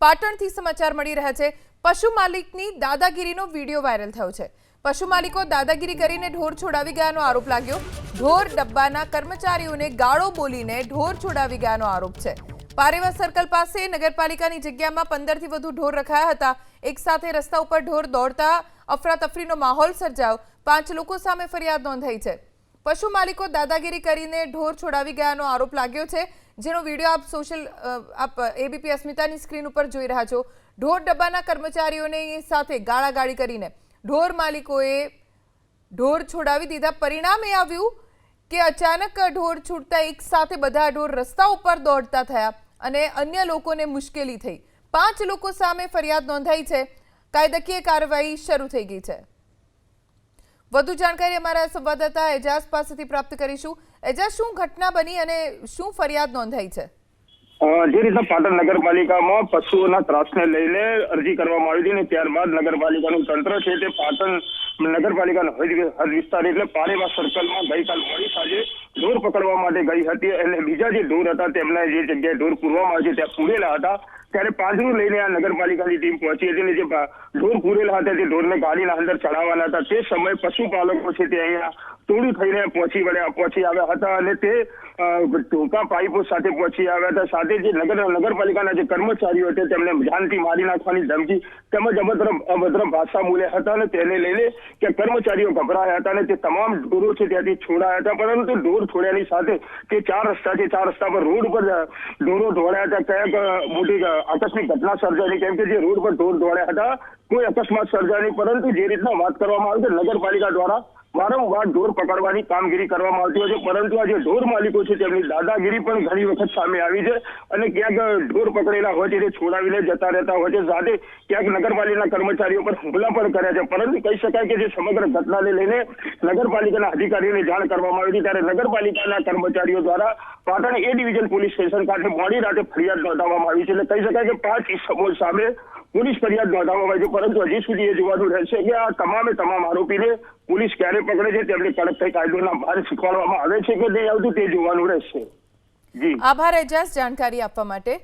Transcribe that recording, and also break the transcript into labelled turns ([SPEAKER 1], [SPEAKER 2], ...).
[SPEAKER 1] પાટણથી સમાચાર મળી રહ્યા છે. પશુ માલિકની દાદાગીરીનો વીડિયો વાયરલ થયો છે. પશુ માલિકો દાદાગીરી કરીને ઢોર છોડાવી ગયાનો આરોપ લાગ્યો. ઢોર ડબ્બાના કર્મચારીઓને ગાળો બોલીને ઢોર છોડાવી ગયાનો આરોપ છે. પારેવા સર્કલ પાસે નગરપાલિકાની જગ્યામાં પંદરથી વધુ ઢોર રખાયા હતા. એક સાથે રસ્તા ઉપર ઢોર દોડતા અફરાતફરીનો માહોલ સર્જાયો. પાંચ લોકો સામે ફરિયાદ નોંધાઈ છે. પશુ માલિકો દાદાગીરી કરીને ઢોર છોડાવી ગયાનો આરોપ લાગ્યો છે, જેનો વીડિયો આપ સોશિયલ આપ એબીપી અસ્મિતાની સ્ક્રીન ઉપર જોઈ રહ્યા છો. ઢોર ડબ્બાના કર્મચારીઓને સાથે ગાળાગાળી કરીને ઢોર માલિકોએ ઢોર છોડાવી દીધા. પરિણામ એ આવ્યું કે અચાનક ઢોર છૂટતા એક સાથે બધા ઢોર રસ્તા ઉપર દોડતા થયા અને અન્ય લોકોને મુશ્કેલી થઈ. પાંચ લોકો સામે ફરિયાદ નોંધાઈ છે. કાયદાકીય કાર્યવાહી શરૂ થઈ ગઈ છે. વધુ જાણકારી અમારા સંવાદદાતા એજાઝ પાસેથી પ્રાપ્ત કરીશું. એજાઝ, શું ઘટના બની અને શું ફરિયાદ નોંધાઈ છે?
[SPEAKER 2] જે રીતના પાટણ નગરપાલિકામાં પશુઓના ત્રાસને લઈને અરજી કરવામાં આવી હતી ને ત્યારબાદ નગરપાલિકાનું તંત્ર છે તે પાટણ નગરપાલિકાનો હદ વિસ્તાર એટલે પારેવા સર્કલમાં ગઈકાલ મોડી સાંજે ઢોર પકડવા માટે ગઈ હતી અને બીજા જે ઢોર હતા, તેમના જે જગ્યાએ ઢોર પૂરવામાં આવે છે, ત્યાં પૂરેલા હતા. ત્યારે પાંજરું લઈને આ નગરપાલિકાની ટીમ પહોંચી હતી અને જે ઢોર પૂરેલા હતા, તે ઢોરને ગાડીના અંદર ચડાવવાના હતા. તે સમયે પશુપાલકો છે તે અહીંયા તોડું થઈને પહોંચી વળ્યા, પહોંચી આવ્યા હતા અને તે ટૂંકા પાઇપો સાથે પહોંચી આવ્યા હતા. સાથે જે નગર નગરપાલિકાના જે કર્મચારીઓ હતા તેમને જાનથી મારી નાખવાની ધમકી તેમજ અભદ્ર અભદ્ર ભાષા બોલ્યા હતા અને તેને લઈને કે કર્મચારીઓ ગભરાયા હતા અને તે તમામ ઢોરો છે ત્યાંથી છોડાયા હતા. પરંતુ ઢોર છોડ્યાની સાથે તે ચાર રસ્તા છે, ચાર રસ્તા પર રોડ પર ઢોરો દોડ્યા હતા. ક્યાંક મોટી આકસ્મિક ઘટના સર્જાઈ કેમ કે જે રોડ પર ઢોર દોડ્યા હતા, કોઈ અકસ્માત સર્જાય નહીં. પરંતુ જે રીતના વાત કરવામાં આવી છે નગરપાલિકા દ્વારા વારંવાર ઢોર પકડવાની કામગીરી કરવામાં આવતી હોય છે, પરંતુ આ ઢોર માલિકો છે, તેમની દાદાગીરી પણ ઘણી વખત સામે આવી છે અને ક્યાંક ઢોર પકડેલા હોય છે, તે છોડાવીને જતા રહેતા હોય છે, સાથે ક્યાંક નગરપાલિકાના કર્મચારીઓ પર હુમલા પણ કર્યા છે. પરંતુ કહી શકાય કે જે સમગ્ર ઘટનાને લઈને નગરપાલિકાના અધિકારીઓને જાણ કરવામાં આવી હતી, ત્યારે નગરપાલિકાના કર્મચારીઓ દ્વારા Patan A division police station ખાતે મોડી રાતે ફરિયાદ નોંધાવવામાં આવી છે. એટલે કહી શકાય કે પાંચ ઇસમો સામે પોલીસ ફરિયાદ નોંધાવવામાં આવી છે, પરંતુ હજી સુધી એ જોવાનું રહેશે. કે આ તમામે તમામ આરોપીને પોલીસ ક્યારે પકડે છે, તેમને કડક કાયદોના ભાર શીખવાડવામાં આવે છે કે નહીં આવતું તે જોવાનું રહેશે. જી.
[SPEAKER 1] આભાર એજાસ જાણકારી આપવા માટે.